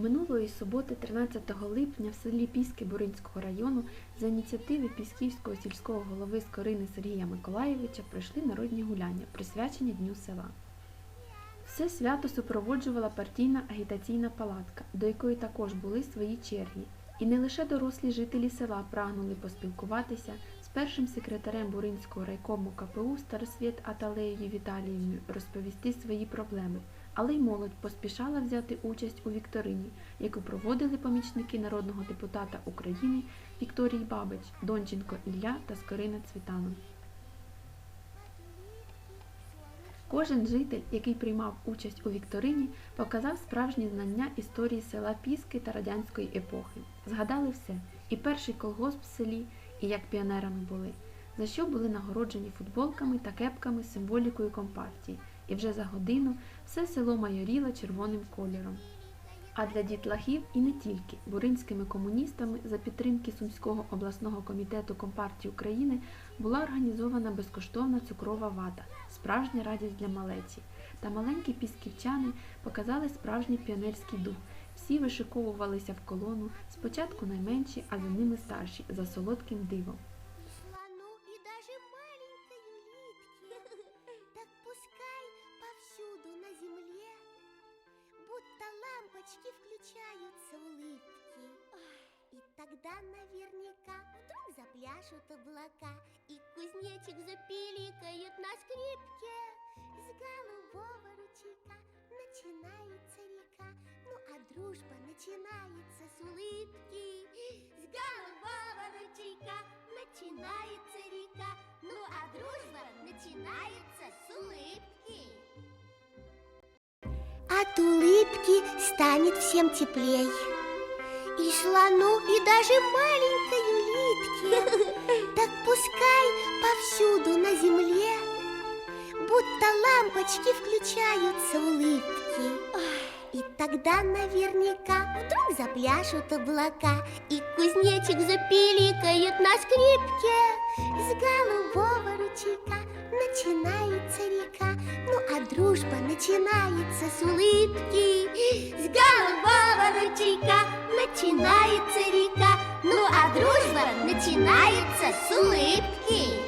Минулої суботи, 13 липня, в селі Піски Буринського району за ініціативи Пісківського сільського голови Скорини Сергія Миколаєвича пройшли народні гуляння, присвячені Дню села. Все свято супроводжувала партійна агітаційна палатка, до якої також були свої черги. І не лише дорослі жителі села прагнули поспілкуватися з першим секретарем Буринського райкому КПУ Старосвіт Аталеєю Віталіївною розповісти свої проблеми, але й молодь поспішала взяти участь у вікторині, яку проводили помічники народного депутата України Вікторії Бабич, Донченко Ілля та Скорина Цвітанов. Кожен житель, який приймав участь у вікторині, показав справжні знання історії села Піски та радянської епохи. Згадали все: і перший колгосп в селі, і як піонерами були, за що були нагороджені футболками та кепками з символікою компартії. І вже за годину все село майоріло червоним кольором. А для дітлахів і не тільки буринськими комуністами за підтримки Сумського обласного комітету Компартії України була організована безкоштовна цукрова вата, справжня радість для малеці. Та маленькі пісківчани показали справжній піонерський дух. Всі вишиковувалися в колону, спочатку найменші, а за ними старші, за солодким дивом. Тогда наверняка вдруг запляшут облака И кузнечик запиликает на скрипке. С голубого ручейка начинается река Ну а дружба начинается с улыбки. С голубого ручейка начинается река Ну а дружба начинается с улыбки. От улыбки станет всем теплей И слону, и даже маленькой улитке Так пускай повсюду на земле Будто лампочки включаются улыбки И тогда наверняка вдруг запляшут облака И кузнечик запиликает на скрипке. С голубого ручейка начинается река. Ну дружба начинается с улыбки С голубого ручейка начинается река Ну а дружба начинается с улыбки